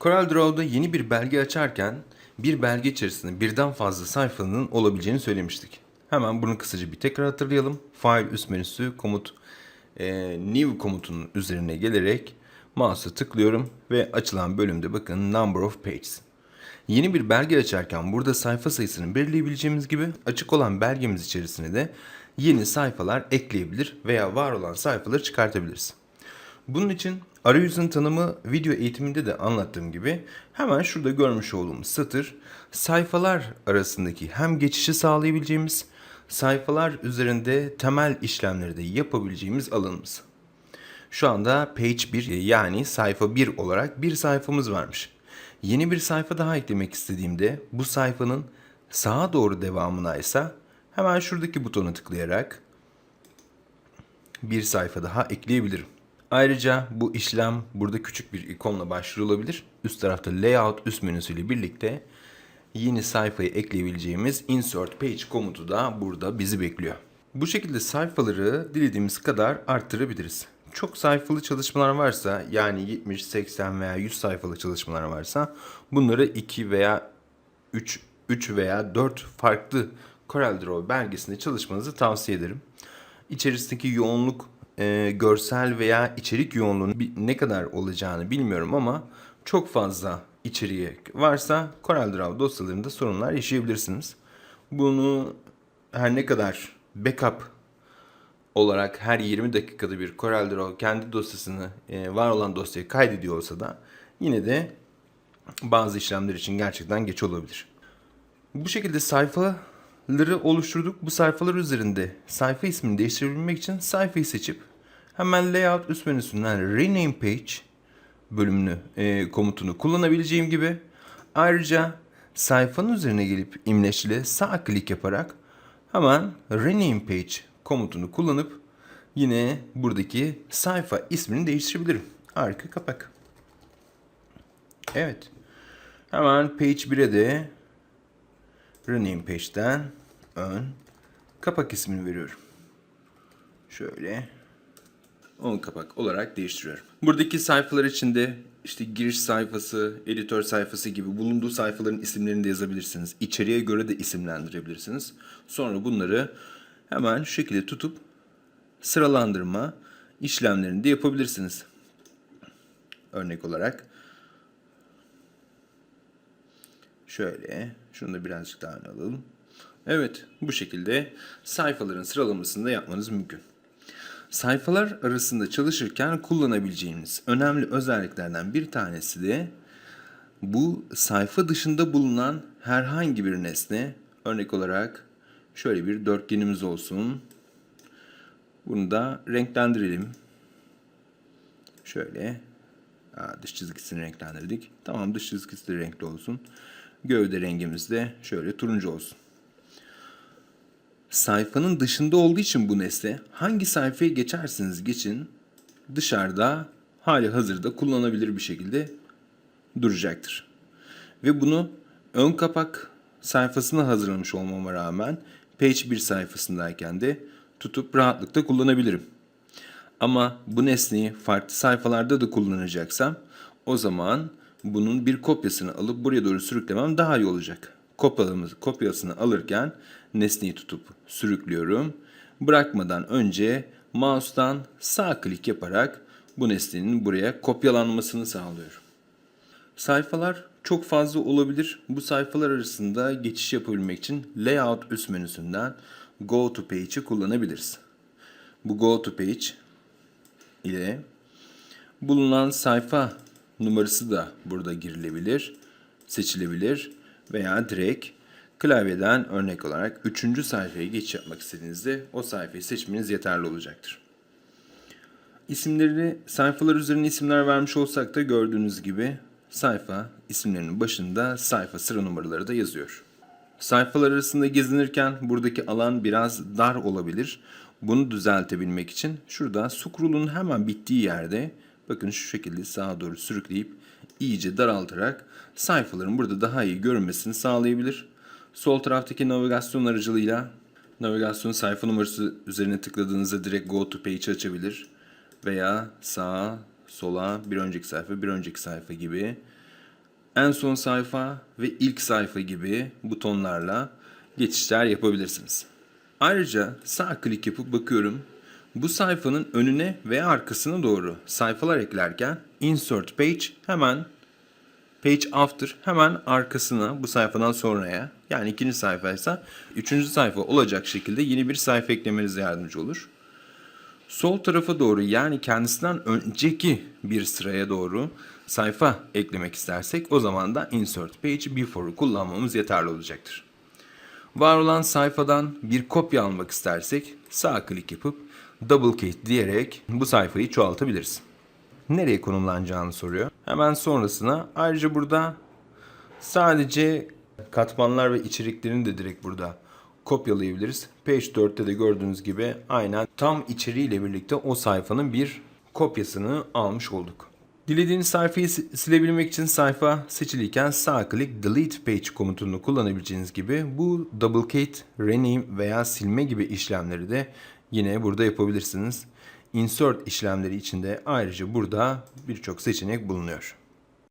CorelDRAW'da yeni bir belge açarken bir belge içerisinde birden fazla sayfanın olabileceğini söylemiştik. Hemen bunu kısaca bir tekrar hatırlayalım. File üst menüsü komut e, new komutunun üzerine gelerek mouse'a tıklıyorum ve açılan bölümde bakın number of pages. Yeni bir belge açarken burada sayfa sayısını belirleyebileceğimiz gibi açık olan belgemiz içerisine de yeni sayfalar ekleyebilir veya var olan sayfaları çıkartabiliriz. Bunun için arayüzün tanımı video eğitiminde de anlattığım gibi hemen şurada görmüş olduğumuz satır sayfalar arasındaki hem geçişi sağlayabileceğimiz sayfalar üzerinde temel işlemleri de yapabileceğimiz alanımız. Şu anda page 1 yani sayfa 1 olarak bir sayfamız varmış. Yeni bir sayfa daha eklemek istediğimde bu sayfanın sağa doğru devamına ise hemen şuradaki butona tıklayarak bir sayfa daha ekleyebilirim. Ayrıca bu işlem burada küçük bir ikonla başvurulabilir. Üst tarafta layout üst menüsüyle birlikte yeni sayfayı ekleyebileceğimiz insert page komutu da burada bizi bekliyor. Bu şekilde sayfaları dilediğimiz kadar arttırabiliriz. Çok sayfalı çalışmalar varsa yani 70, 80 veya 100 sayfalık çalışmalar varsa bunları 2 veya 3, 3 veya 4 farklı CorelDRAW belgesinde çalışmanızı tavsiye ederim. İçerisindeki yoğunluk, e, görsel veya içerik yoğunluğunun ne kadar olacağını bilmiyorum ama çok fazla içeriği varsa CorelDRAW dosyalarında sorunlar yaşayabilirsiniz. Bunu her ne kadar backup olarak her 20 dakikada bir CorelDRAW kendi dosyasını, e, var olan dosyayı kaydediyor olsa da yine de bazı işlemler için gerçekten geç olabilir. Bu şekilde sayfaları oluşturduk. Bu sayfalar üzerinde sayfa ismini değiştirebilmek için sayfayı seçip hemen layout üst menüsünden rename page bölümünü e, komutunu kullanabileceğim gibi ayrıca sayfanın üzerine gelip imleçle sağ klik yaparak hemen rename page komutunu kullanıp yine buradaki sayfa ismini değiştirebilirim. Arka kapak. Evet. Hemen page 1'e de rename page'den ön kapak ismini veriyorum. Şöyle ön kapak olarak değiştiriyorum. Buradaki sayfalar içinde işte giriş sayfası, editör sayfası gibi bulunduğu sayfaların isimlerini de yazabilirsiniz. İçeriğe göre de isimlendirebilirsiniz. Sonra bunları hemen şu şekilde tutup sıralandırma işlemlerini de yapabilirsiniz. Örnek olarak Şöyle, şunu da birazcık daha alalım. Evet, bu şekilde sayfaların sıralamasını da yapmanız mümkün. Sayfalar arasında çalışırken kullanabileceğiniz önemli özelliklerden bir tanesi de bu sayfa dışında bulunan herhangi bir nesne, örnek olarak şöyle bir dörtgenimiz olsun. Bunu da renklendirelim. Şöyle Aa, dış çizgisini renklendirdik. Tamam dış çizgisi de renkli olsun. Gövde rengimiz de şöyle turuncu olsun. Sayfanın dışında olduğu için bu nesne hangi sayfaya geçersiniz geçin dışarıda hali hazırda kullanabilir bir şekilde duracaktır. Ve bunu ön kapak sayfasına hazırlamış olmama rağmen page 1 sayfasındayken de tutup rahatlıkla kullanabilirim. Ama bu nesneyi farklı sayfalarda da kullanacaksam o zaman bunun bir kopyasını alıp buraya doğru sürüklemem daha iyi olacak. Kopyalımız, kopyasını alırken nesneyi tutup sürüklüyorum. Bırakmadan önce mouse'dan sağ klik yaparak bu nesnenin buraya kopyalanmasını sağlıyorum. Sayfalar çok fazla olabilir. Bu sayfalar arasında geçiş yapabilmek için Layout üst menüsünden Go to Page'i kullanabiliriz. Bu Go to Page ile bulunan sayfa numarası da burada girilebilir, seçilebilir veya direkt klavyeden örnek olarak 3. sayfaya geçiş yapmak istediğinizde o sayfayı seçmeniz yeterli olacaktır. İsimlerini sayfalar üzerine isimler vermiş olsak da gördüğünüz gibi sayfa isimlerinin başında sayfa sıra numaraları da yazıyor. Sayfalar arasında gezinirken buradaki alan biraz dar olabilir. Bunu düzeltebilmek için şurada scroll'un hemen bittiği yerde bakın şu şekilde sağa doğru sürükleyip iyice daraltarak sayfaların burada daha iyi görünmesini sağlayabilir. Sol taraftaki navigasyon aracılığıyla navigasyon sayfa numarası üzerine tıkladığınızda direkt go to page açabilir veya sağa, sola, bir önceki sayfa, bir önceki sayfa gibi en son sayfa ve ilk sayfa gibi butonlarla geçişler yapabilirsiniz. Ayrıca sağ klik yapıp bakıyorum. Bu sayfanın önüne ve arkasına doğru sayfalar eklerken insert page hemen page after hemen arkasına bu sayfadan sonraya yani ikinci sayfaysa üçüncü sayfa olacak şekilde yeni bir sayfa eklemenize yardımcı olur. Sol tarafa doğru yani kendisinden önceki bir sıraya doğru sayfa eklemek istersek o zaman da insert page before'u kullanmamız yeterli olacaktır. Var olan sayfadan bir kopya almak istersek sağ klik yapıp double click diyerek bu sayfayı çoğaltabiliriz. Nereye konumlanacağını soruyor. Hemen sonrasına ayrıca burada sadece katmanlar ve içeriklerini de direkt burada kopyalayabiliriz. Page 4'te de gördüğünüz gibi aynen tam içeriğiyle birlikte o sayfanın bir kopyasını almış olduk. Dilediğiniz sayfayı si- silebilmek için sayfa seçiliyken sağ klik delete page komutunu kullanabileceğiniz gibi bu duplicate, rename veya silme gibi işlemleri de yine burada yapabilirsiniz. Insert işlemleri için de ayrıca burada birçok seçenek bulunuyor.